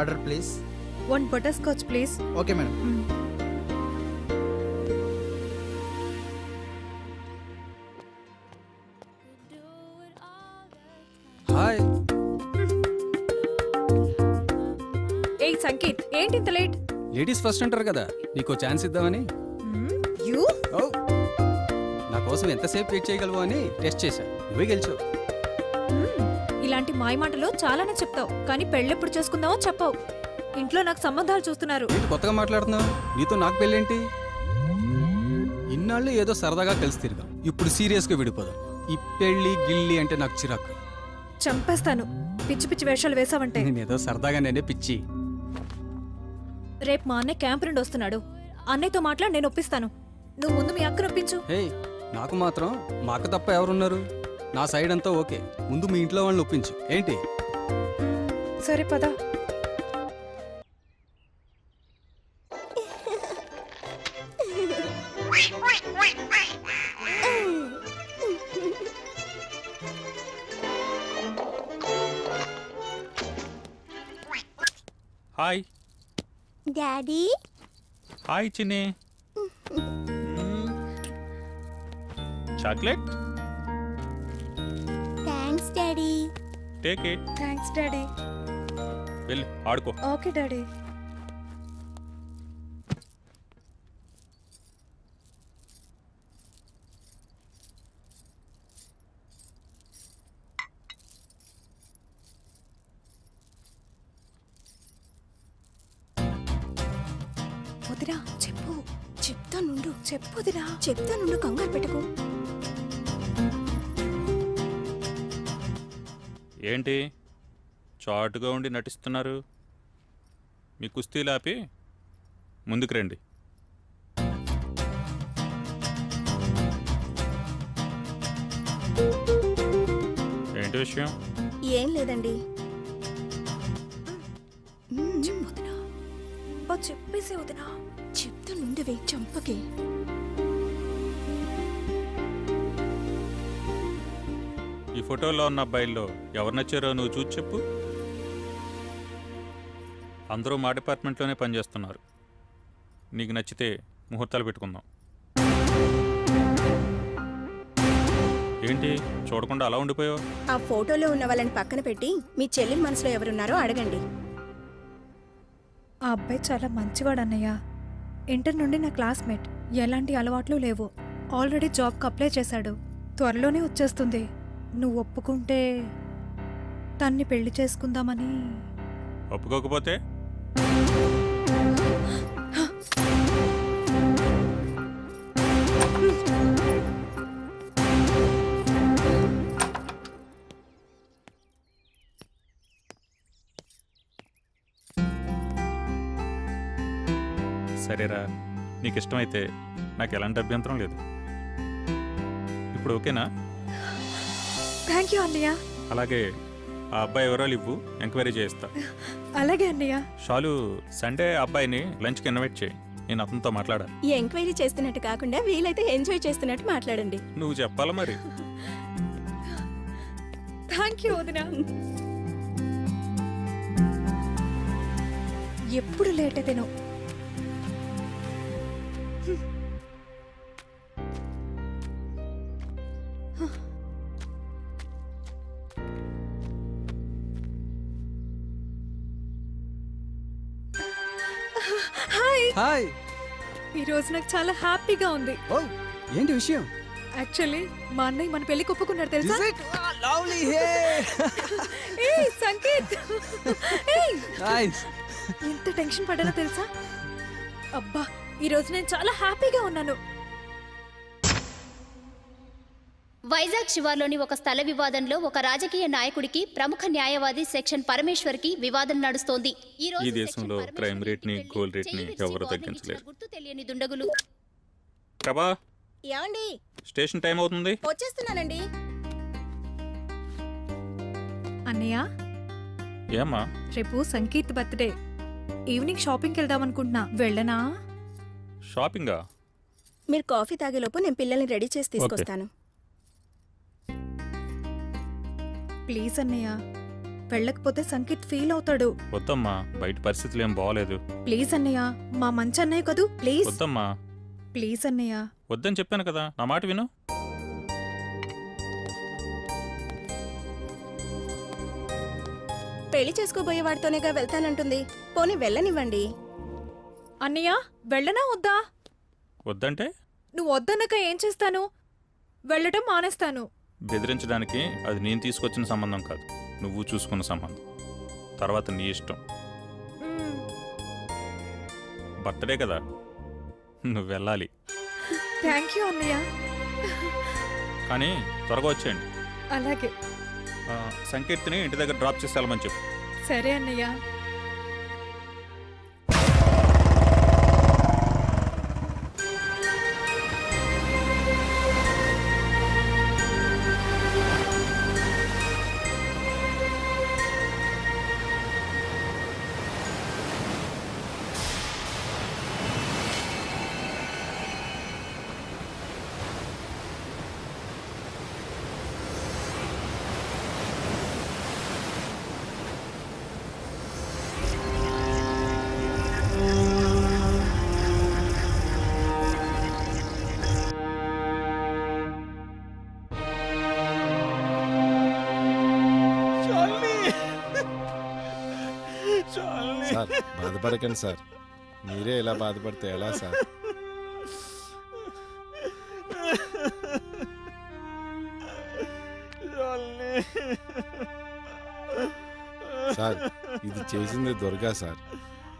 Order please one butterscotch please okay madam hi ఏ సంకేత్ ఏంటి ఇంత late ladies first అంటారు కదా నీకో ఛాన్స్ ఇద్దామని. యూ ఓ నా కోసం ఎంతసేపు వెయిట్ చేయగలవు అని టెస్ట్ చేశా. నువ్వే గెలిచావు. ఇలాంటి మాయ మాటలు చాలానే చెప్తావు. కానీ పెళ్ళెప్పుడు చేసుకుందామో చెప్పావు. ఇంట్లో నాకు సంబంధాలు చూస్తున్నారు. ఏంటి కొత్తగా మాట్లాడుతున్నావు? నీతో నాకు పెళ్ళేంటి? ఇన్నాళ్ళు ఏదో సరదాగా కలిసి తిరిగాం. ఇప్పుడు సీరియస్గా విడిపోదాం. ఈ పెళ్ళి గిల్లి అంటే నాకు చిరాకు. చంపేస్తాను. పిచ్చి పిచ్చి వేషాలు వేసావంటే. నేను ఏదో సరదాగా నేనే పిచ్చి. రేపు మా అన్నయ్య క్యాంప్ నుండి వస్తున్నాడు. అన్నయ్యతో మాట్లాడి నేను ఒప్పిస్తాను. నువ్వు ముందు మీ అక్కను ఒప్పించు. హే నాకు మాత్రం మా అక్క తప్ప ఎవరున్నారు? నా సైడ్ అంతా ఓకే. ముందు మీ ఇంట్లో వాళ్ళని ఒప్పించు. ఏంటి? సరే పదా. Hi. Daddy. Hi Chinni. Chocolate? Daddy. Take it thanks daddy. వెళ్ళి ఆడుకో. Okay daddy. వదినా చెప్పు. చెప్తా నుండు చెప్పు వదినా. చెప్తా నుండు కంగారు పెట్టకు. ఏంటి? చాటుగా ఉండి నటిస్తున్నారు. మీ కుస్తీలు ఆపి ముందుకు రండి. ఏంటి విషయం? ఏం లేదండి. మ్మ్, చెప్పు వదినా. చెప్పేసి వదినా. చెప్తా నుండవే చంపకే. ఫోటోలో ఉన్న అబ్బాయిల్లో ఎవరు నచ్చారో నువ్వు చూసి చెప్పు. అందరూ మా డిపార్ట్మెంట్లోనే పనిచేస్తున్నారు. నీకు నచ్చితే ముహూర్తాలు పెట్టుకుందాం. ఏంటి? చూడకుండా అలా ఉండిపోయావు? ఆ ఫోటోలో ఉన్న వాళ్ళని పక్కన పెట్టి మీ చెల్లి మనసులో ఎవరున్నారో అడగండి. ఆ అబ్బాయి చాలా మంచివాడు అన్నయ్య. ఇంటర్ నుండి నా క్లాస్మేట్. ఎలాంటి అలవాట్లు లేవు. ఆల్రెడీ జాబ్కి అప్లై చేశాడు. త్వరలోనే వచ్చేస్తుంది. నువ్వు ఒప్పుకుంటే తన్ని పెళ్ళి చేసుకుందామని. ఒప్పుకోకపోతే? సరేరా నీకు ఇష్టమైతే నాకు ఎలాంటి అభ్యంతరం లేదు. ఇప్పుడు ఓకేనా? థ్యాంక్ యూ అన్నయ్య. అలాగే ఆ అబ్బాయి వివరాలు ఇవ్వు ఎంక్వైరీ చేయిస్తా. అలాగే అన్నయ్య. షాలు సండే ఆ అబ్బాయిని లంచ్కి ఇన్వైట్ చేయి. నేను అతనితో మాట్లాడాలి ఈ ఎంక్వైరీ చేస్తున్నట్టు కాకుండా వీలైతే ఎంజాయ్ చేస్తున్నట్టు మాట్లాడండి. నువ్వు చెప్పాలా మరి? థ్యాంక్ యూ వదిన. ఎప్పుడు లేట్ అయితే నువ్వు రోజు నాకు చాలా హ్యాపీగా ఉంది. ఓ ఏంటి విషయం? యాక్చువల్లీ మా అన్నయ్య మన పెళ్ళికి ఒప్పుకున్నాడు తెలుసా? Is it? Ah, lovely, hey! ఏయ్ సంకేత్. ఏయ్. Nice. ఎంత టెన్షన్ పడ్డానో తెలుసా? అబ్బా ఈ రోజు నేను చాలా హ్యాపీగా ఉన్నాను. వైజాగ్ శివార్లోని ఒక స్థల వివాదంలో ఒక రాజకీయ నాయకుడికి ప్రముఖ న్యాయవాది సెక్షన్ పరమేశ్వర్కి వివాదం నడుస్తోంది. ఈ రోజు ఈ దేశంలో క్రైమ్ పరమేశ్వర్కి గోల్డ్ రేట్ని చెయ్యి విరిచి ఎవరు తగ్గించలేరు. గుర్తు తెలియని దుండగులు. ప్రభా! ఏమండి? స్టేషన్ టైం అవుతుంది. వచ్చేస్తున్నానండి. అన్నయ్య? ఏమ్మా? రేపు సంకీర్త్ బర్త్డే. ఈవినింగ్ షాపింగ్కి వెళ్దాం అనుకుంటున్నా. వెళ్ళనా? షాపింగా? మీరు కాఫీ తాగేలోపు నేను పిల్లల్ని రెడీ చేసి తీసుకొస్తాను. ప్లీజ్ అన్నయ్య. వెళ్ళకపోతే సంకేత్ ఫీల్ అవుతాడు. వద్దమ్మా బయట పరిస్థితులు ఏం బాగోలేదు ప్లీజ్ అన్నయ్య మా మంచి అన్నయ్య కదూ? ప్లీజ్. వద్దమ్మా. ప్లీజ్ అన్నయ్య. వద్దని చెప్పాను కదా నా మాట విను. పెళ్ళి చేసుకోబోయే వాడితోనేగా వెళ్తానంటుంది. పోనీ వెళ్ళనివ్వండి. అన్నయ్య వెళ్ళనా వద్దా? వద్దంటే? నువ్వు వద్దనక ఏం చేస్తాను? వెళ్ళటం మానేస్తాను. బెదిరించడానికి అది నేను తీసుకొచ్చిన సంబంధం కాదు. నువ్వు చూసుకున్న సంబంధం. తర్వాత నీ ఇష్టం. బర్త్డే కదా. నువ్వు వెళ్ళాలి. థ్యాంక్ యూ అన్నయ్య. కానీ త్వరగా వచ్చేయండి. అలాగే. సంకీర్తిని ఇంటి దగ్గర డ్రాప్ చేసి వెళ్ళమని చెప్పు. సరే అన్నయ్య. బాధపడకండి సార్. మీరే ఇలా బాధపడితే ఎలా సార్? సార్ ఇది చేసింది దుర్గా సార్.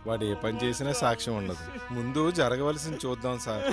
వాడు ఏ పని చేసినా సాక్ష్యం ఉండదు. ముందు జరగవలసింది చూద్దాం సార్.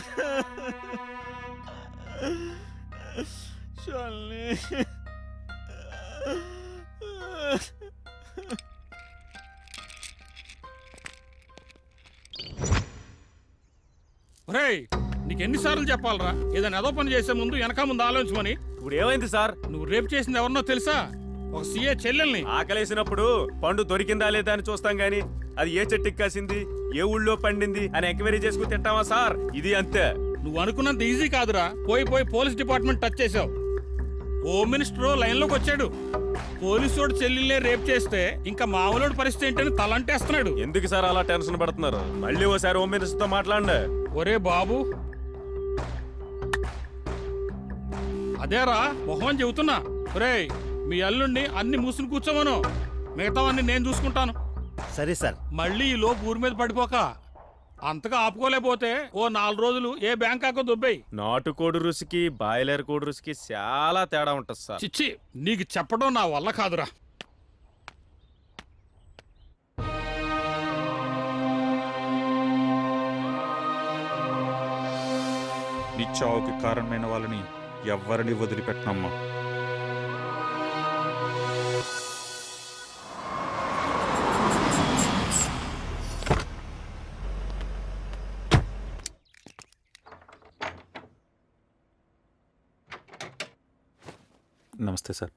నీకు ఎన్నిసార్లు చెప్పాలరా? ఏదైనా ఏదో పని చేసే ముందు వెనక ముందు ఆలోచించమని. ఇప్పుడు ఏమైంది సార్? నువ్వు రేపు చేసింది ఎవరినో తెలుసా? ఒక సీఏ చెల్లెల్ని. ఆకలేసినప్పుడు పండు దొరికిందా లేదా అని చూస్తాం గాని అది ఏ చెట్టుకి కాసింది ఏ ఊళ్ళో పండింది అని ఎంక్వైరీ చేసుకుని తింటావా సార్? ఇది అంతే. నువ్వు అనుకున్నంత ఈజీ కాదురా. పోయి పోయి పోలీస్ డిపార్ట్మెంట్ టచ్ చేసావు. హోమ్ మినిస్టర్ లైన్లోకి వచ్చాడు. పోలీసోడు చెల్లెల్నే రేప్ చేస్తే ఇంకా మామూలుడు పరిస్థితి ఏంటని తలంటేస్తున్నాడు. ఎందుకు సార్ అలా టెన్షన్ పడుతున్నారు? మళ్ళీ ఓసారి హోమ్ మినిస్టర్తో మాట్లాడండి. ఒరే బాబు. అదేరా మొహం చెబుతున్నా. ఒరేయ్ మీ అల్లుండి అన్ని మూసుని కూర్చోమను. మిగతావన్నీ నేను చూసుకుంటాను. సరే సార్. మళ్ళీ ఈ లోపు ఊరి మీద పడిపోక అంతగా ఆపుకోలేకపోతే ఓ నాలుగు రోజులు ఏ బ్యాంకాకో దుబ్బాయి. నాటుకోడి రుచికి బాయిలర్ కోడి రుచికి చాలా తేడా ఉంటుంది సార్. చిచ్చి నీకు చెప్పడం నా వల్ల కాదురా. నీ చావుకి కారణమైన వాళ్ళని ఎవ్వరిని వదిలిపెట్టనమ్మా. నమస్తే సార్.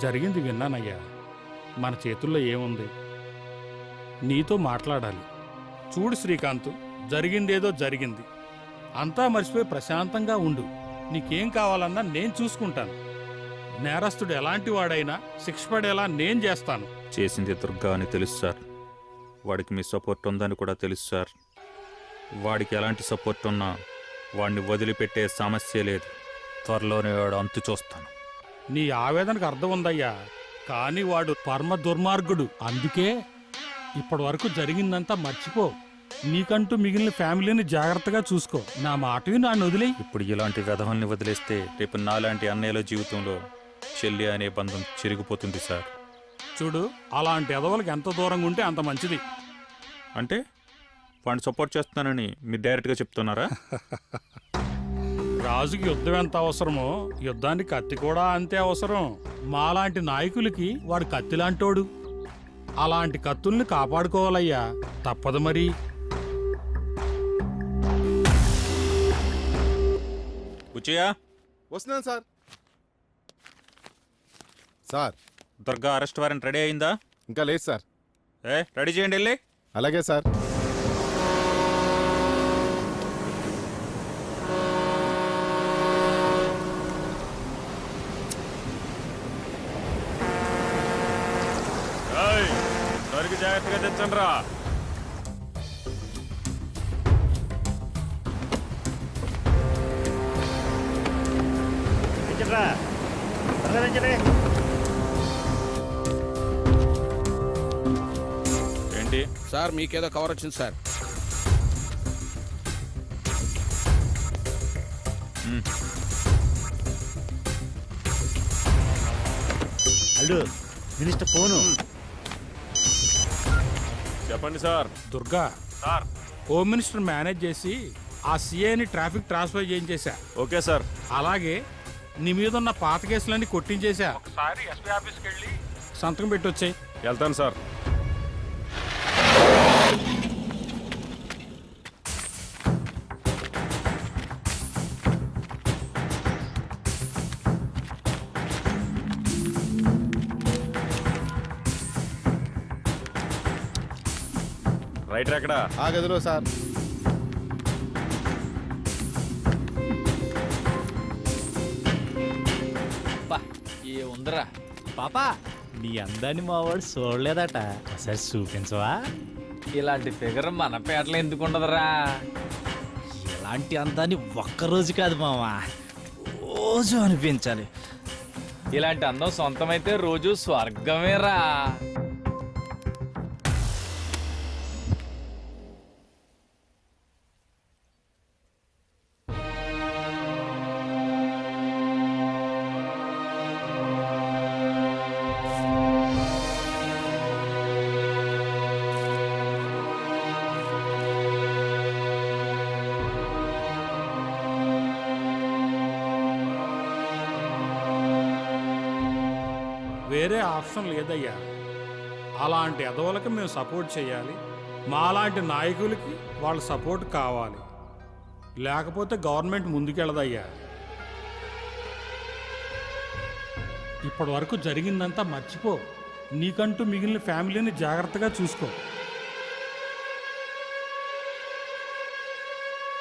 జరిగింది విన్నానయ్యా. మన చేతుల్లో ఏముంది? నీతో మాట్లాడాలి. చూడు శ్రీకాంత్ జరిగిందేదో జరిగింది. అంతా మర్చిపోయి ప్రశాంతంగా ఉండు. నీకేం కావాలన్నా నేను చూసుకుంటాను. నేరస్తుడు ఎలాంటి వాడైనా శిక్ష పడేలా నేను చేస్తాను. చేసింది దుర్గా అని తెలుసు సార్. వాడికి మీ సపోర్ట్ ఉందని కూడా తెలుసు సార్. వాడికి ఎలాంటి సపోర్ట్ ఉన్నా వాడిని వదిలిపెట్టే సమస్య లేదు. త్వరలోనే వాడు అంతు చూస్తాను. నీ ఆవేదనకు అర్థం ఉందయ్యా. కానీ వాడు పరమ దుర్మార్గుడు. అందుకే ఇప్పటి వరకు జరిగిందంతా మర్చిపో. నీకంటూ మిగిలిన ఫ్యామిలీని జాగ్రత్తగా చూసుకో. నా మాట విని నన్ను వదిలే ఇప్పుడు ఇలాంటి వ్యధవల్ని వదిలేస్తే రేపు నాలాంటి అన్నయ్యల జీవితంలో చెల్లి అనే బంధం చిరిగిపోతుంది సార్. చూడు అలాంటి ఎదవలకు ఎంత దూరంగా ఉంటే అంత మంచిది. అంటే వాడిని సపోర్ట్ చేస్తున్నానని మీరు డైరెక్ట్గా చెప్తున్నారా? రాజుకి యుద్ధం ఎంత అవసరమో యుద్ధానికి కత్తి కూడా అంతే అవసరం. మాలాంటి నాయకులకి వాడు కత్తిలాంటోడు అలాంటి కత్తుల్ని కాపాడుకోవాలయ్యా. తప్పదు మరి. ఉచయా వస్తున్నాను sir. Sir Durga arrest warrant ready అయిందా? ఇంకా లేదు సార్. ఏ రెడీ చేయండి వెళ్ళి. అలాగే సార్. ఏయ్, దొరికి జాగ్రత్తగా తెచ్చండి రా ఏంటి సార్ మీకేదో కవర్ వచ్చింది సార్. అల్లు మినిస్టర్ ఫోను చెప్పండి sir. Durga sir. Home minister manage చేసి ఆ సీఐని ట్రాఫిక్ ట్రాన్స్ఫర్ చేయించేశా. Okay sir. అలాగే నీ మీద ఉన్న పాత కేసులన్నీ కొట్టించేశా. ఒకసారి ఎస్పీ ఆఫీస్కి వెళ్ళి సంతకం పెట్టొచ్చాయి. వెళ్తాను సార్. రైటర్ ఎక్కడా ఆ గదిలో సార్. ఏ ఉందరా? పాపా నీ అందాన్ని మావాడు చూడలేదట. ఒకసారి చూపించవా? ఇలాంటి ఫిగర్ మన పేటలో ఎందుకు ఉండదురా? ఇలాంటి అందాన్ని ఒక్కరోజు కాదు మావా రోజు అనిపించాలి. ఇలాంటి అందం సొంతమైతే రోజు స్వర్గమేరా. వేరే ఆప్షన్ లేదయ్యా. అలాంటి ఎదవలకి మేము సపోర్ట్ చేయాలి. మాలాంటి నాయకులకి వాళ్ళ సపోర్ట్ కావాలి. లేకపోతే గవర్నమెంట్ ముందుకెళ్ళదయ్యా. ఇప్పటి వరకు జరిగిందంతా మర్చిపో. నీకంటూ మిగిలిన ఫ్యామిలీని జాగ్రత్తగా చూసుకో.